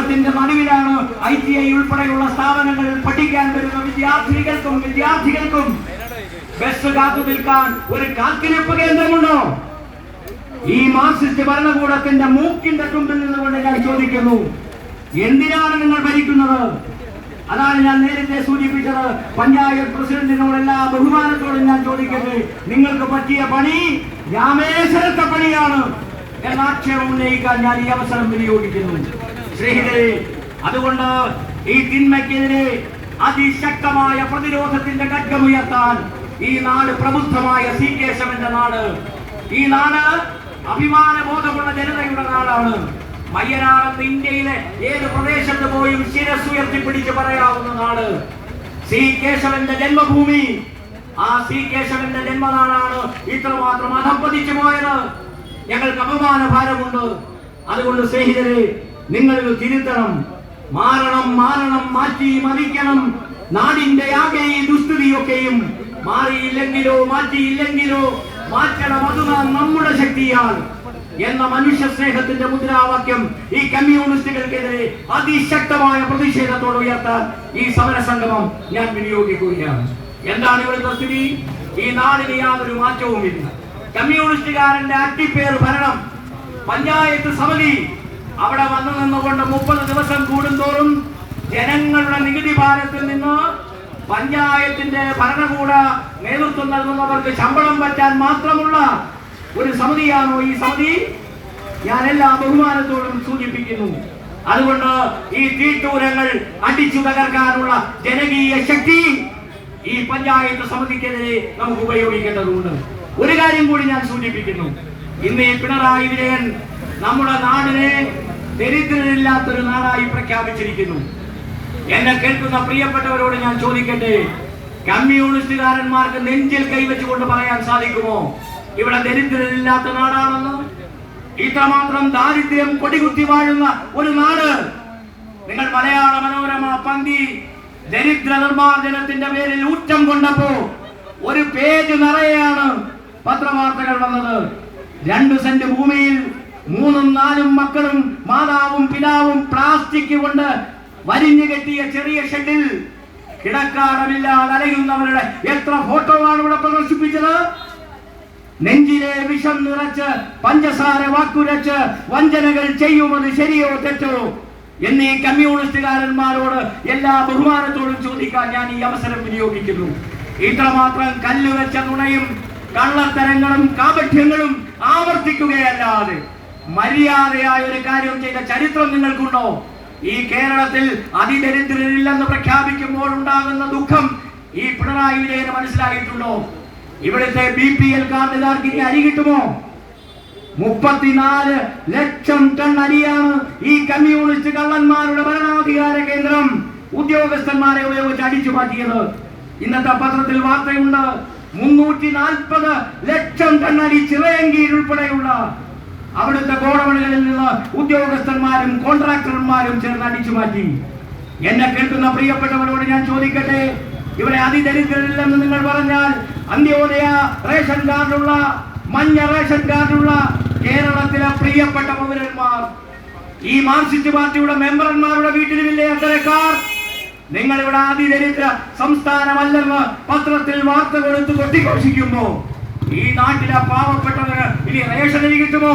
ബഹളത്തിന്റെ നടുവിലാണ് I T I ഉൾപ്പെടെയുള്ള സ്ഥാപനങ്ങളിൽ പഠിക്കാൻ വരുന്ന വിദ്യാർത്ഥികൾക്കും വിദ്യാർത്ഥികൾക്കും ബസ് കാത്തു നിൽക്കാൻ ഒരു കാത്തിരിപ്പ് കേന്ദ്രമുണ്ടോ? ഈ മാർക്സിസ്റ്റ് ഭരണകൂടത്തിന്റെ മൂക്കിന്റെ തുമ്പിൽ നിന്നുകൊണ്ട് ഞാൻ ചോദിക്കുന്നു എന്തിനാണ് നിങ്ങൾ ഭരിക്കുന്നത്? അതാണ് ഞാൻ നേരത്തെ സൂചിപ്പിച്ചത്. പഞ്ചായത്ത് പ്രസിഡന്റിനോട് എല്ലാ ബഹുമാനത്തോടും ഞാൻ ചോദിക്കുന്നത് നിങ്ങൾക്ക് പറ്റിയ പണി രാമേശ്വരത്തെ പണിയാണ് എന്ന ആക്ഷേപം ഉന്നയിക്കാൻ ഞാൻ ഈ അവസരം വിനിയോഗിക്കുന്നു. സ്നേഹിതരെ അതുകൊണ്ട് ഈ തിന്മയ്ക്കെതിരെ അതിശക്തമായ പ്രതിരോധത്തിന്റെ ഖഡ്ഗമുയർത്താൻ ഈ നാട് പ്രബുദ്ധമായ സി കേശവന്റെ നാട്. ഈ നാട് അഭിമാന ബോധമുള്ള ജനതയുടെ നാടാണ്. മയ്യനാടെന്ന് ഇന്ത്യയിലെ ഏത് പ്രദേശത്ത് പോയും ശിരസ് ഉയർത്തിപ്പിടിച്ച് പറയാവുന്ന നാട്. സി കേശവന്റെ ജന്മഭൂമി. ആ സി കേശവന്റെ ജന്മനാടാണ് ഇത്രമാത്രം അധപ്പതിച്ചു പോയത്. ഞങ്ങൾക്ക് അപമാന ഭാരമുണ്ട് അതുകൊണ്ട് സ്നേഹിതരെ നിങ്ങൾ ഇത് തിരുത്തണം. മാറണം മാറണം മാറ്റി മറിക്കണം. നാടിന്റെ ആകെ ഈ ദുസ്ഥിതിയൊക്കെയും മാറിയില്ലെങ്കിലോ മാറ്റിയില്ലെങ്കിലോ മാറ്റണം. അത് നമ്മുടെ ശക്തിയാൽ. എന്ന മനുഷ്യ സ്നേഹത്തിന്റെ മുദ്രാവാക്യം ഈ കമ്മ്യൂണിസ്റ്റുകൾക്കെതിരെ അതിശക്തമായ പ്രതിഷേധത്തോട് ഉയർത്താൻ ഈ സമര സംഗമം ഞാൻ വിനിയോഗിക്കുകയാണ്. എന്താണ് ഇവിടുത്തെ സ്ഥിതി? ഈ നാടിന് യാതൊരു മാറ്റവുമില്ല. കമ്മ്യൂണിസ്റ്റുകാരന്റെ അട്ടിപ്പേർ ഭരണം പഞ്ചായത്ത് സമിതി അവിടെ വന്നു നിന്നുകൊണ്ട് മുപ്പത് ദിവസം കൂടുന്തോറും ജനങ്ങളുടെ നികുതി ഭാരത്തിൽ നിന്ന് പഞ്ചായത്തിന്റെ ഭരണകൂട നേതൃത്വം നൽകുന്നവർക്ക് ശമ്പളം പറ്റാൻ മാത്രമുള്ള ഒരു സമിതിയാണോ ഈ സമിതി? ഞാൻ എല്ലാ ബഹുമാനത്തോടും സൂചിപ്പിക്കുന്നു. അതുകൊണ്ട് ഈ തീട്ടൂരങ്ങൾ അടിച്ചു തകർക്കാനുള്ള ജനകീയ ശക്തി ഈ പഞ്ചായത്ത് സമിതിക്കെതിരെ നമുക്ക് ഉപയോഗിക്കേണ്ടതുണ്ട്. ഒരു കാര്യം കൂടി ഞാൻ സൂചിപ്പിക്കുന്നു. ഇന്ന് ഈ പിണറായി വിജയൻ നമ്മുടെ നാടിനെ ദരിദ്രരില്ലാത്തൊരു നാടായി പ്രഖ്യാപിച്ചിരിക്കുന്നു. എന്നെ കേൾക്കുന്ന പ്രിയപ്പെട്ടവരോട് ഞാൻ ചോദിക്കട്ടെ കമ്മ്യൂണിസ്റ്റുകാരന്മാർക്ക് നെഞ്ചിൽ കൈവച്ചുകൊണ്ട് പറയാൻ സാധിക്കുമോ? ഇവിടെ ദരിദ്രരില്ലാത്ത നാടാണെന്ന്? ഇത്രമാത്രം ദാരിദ്ര്യം കൊടികുത്തി വാഴുന്ന ഒരു നാട്. നിങ്ങൾ മലയാള മനോരമ പന്തി ദരിദ്ര നിർമ്മാർജനത്തിന്റെ പേരിൽ ഊറ്റം കൊണ്ടപ്പോ ഒരു പേജ് നിറയെയാണ് പത്രവാർത്തകൾ വന്നത്. രണ്ടു സെന്റ് ഭൂമിയിൽ മൂന്നും നാലും മക്കളും മാതാവും പിതാവും പ്ലാസ്റ്റിക് കൊണ്ട് വരിഞ്ഞു കെട്ടിയ ചെറിയ ഷെഡിൽ കിടക്കാടമില്ലാതെ അലയുന്നവരുടെ എത്ര ആണ് ഇവിടെ പ്രദർശിപ്പിച്ചത്? നെഞ്ചിലെ വിഷം നിറച്ച് പഞ്ചസാര വാക്കുരച്ച് വഞ്ചനകൾ ചെയ്യുമത് ശരിയോ തെറ്റോ? എന്നീ കമ്മ്യൂണിസ്റ്റുകാരന്മാരോട് എല്ലാ ബഹുമാനത്തോടും ചോദിക്കാൻ ഞാൻ ഈ അവസരം വിനിയോഗിക്കുന്നു. ഇത്രമാത്രം കല്ലുവെച്ച നുണയും കള്ളത്തരങ്ങളും കാപഠ്യങ്ങളും ആവർത്തിക്കുകയല്ലാതെ മര്യാദയായ ഒരു കാര്യം ചെയ്ത ചരിത്രം നിങ്ങൾക്കുണ്ടോ? ഈ കേരളത്തിൽ അതിദരിദ്രരില്ലെന്ന് പ്രഖ്യാപിക്കുമ്പോൾ ഉണ്ടാകുന്ന ദുഃഖം ഈ പിണറായി വിജയന് മനസ്സിലായിട്ടുണ്ടോ? ഇവിടുത്തെ ബി പി എൽ കാർഡുകാർക്ക് ഇനി അരി കിട്ടുമോ? മുപ്പത്തിനാല് ലക്ഷം ടൺ അരിയാണ് ഈ കമ്മ്യൂണിസ്റ്റ് കള്ളന്മാരുടെ ഭരണാധികാര കേന്ദ്രം ഉദ്യോഗസ്ഥന്മാരെ ഉപയോഗിച്ച് അടിച്ചു മാറ്റിയത്. ഇന്നത്തെ പത്രത്തിൽ വാർത്തയുണ്ട് മുന്നൂറ്റി നാൽപ്പത് ലക്ഷം ടൺ അരി ചിറയങ്കിയിൽ ഉൾപ്പെടെയുള്ള അവിടുത്തെ കോടമണികളിൽ നിന്ന് ഉദ്യോഗസ്ഥന്മാരും കോൺട്രാക്ടർമാരും ചേർന്ന് അടിച്ചു മാറ്റി. എന്നെ കേൾക്കുന്ന പ്രിയപ്പെട്ടവരോട് ഞാൻ ചോദിക്കട്ടെ? ഇവിടെ അതിദരിദ്രരില്ലെന്ന് നിങ്ങൾ പറഞ്ഞാൽ അന്ത്യോദയ റേഷൻ കാർഡുള്ള മഞ്ഞ റേഷൻ കാർഡുള്ള കേരളത്തിലെ പ്രിയപ്പെട്ട പൗരന്മാർ. ഈ മാർക്സിസ്റ്റ് പാർട്ടിയുടെ മെമ്പർമാരുടെ വീട്ടിലുമില്ലേ അത്തരക്കാർ നിങ്ങൾ ഇവിടെ അതിദരിദ്ര സംസ്ഥാനമല്ലെന്ന് പത്രത്തിൽ വാർത്ത കൊടുത്ത് കൊട്ടിഘോഷിക്കുമ്പോ ഈ നാട്ടിലെ പാവപ്പെട്ടവന് ഇനി അരി കിട്ടുമോ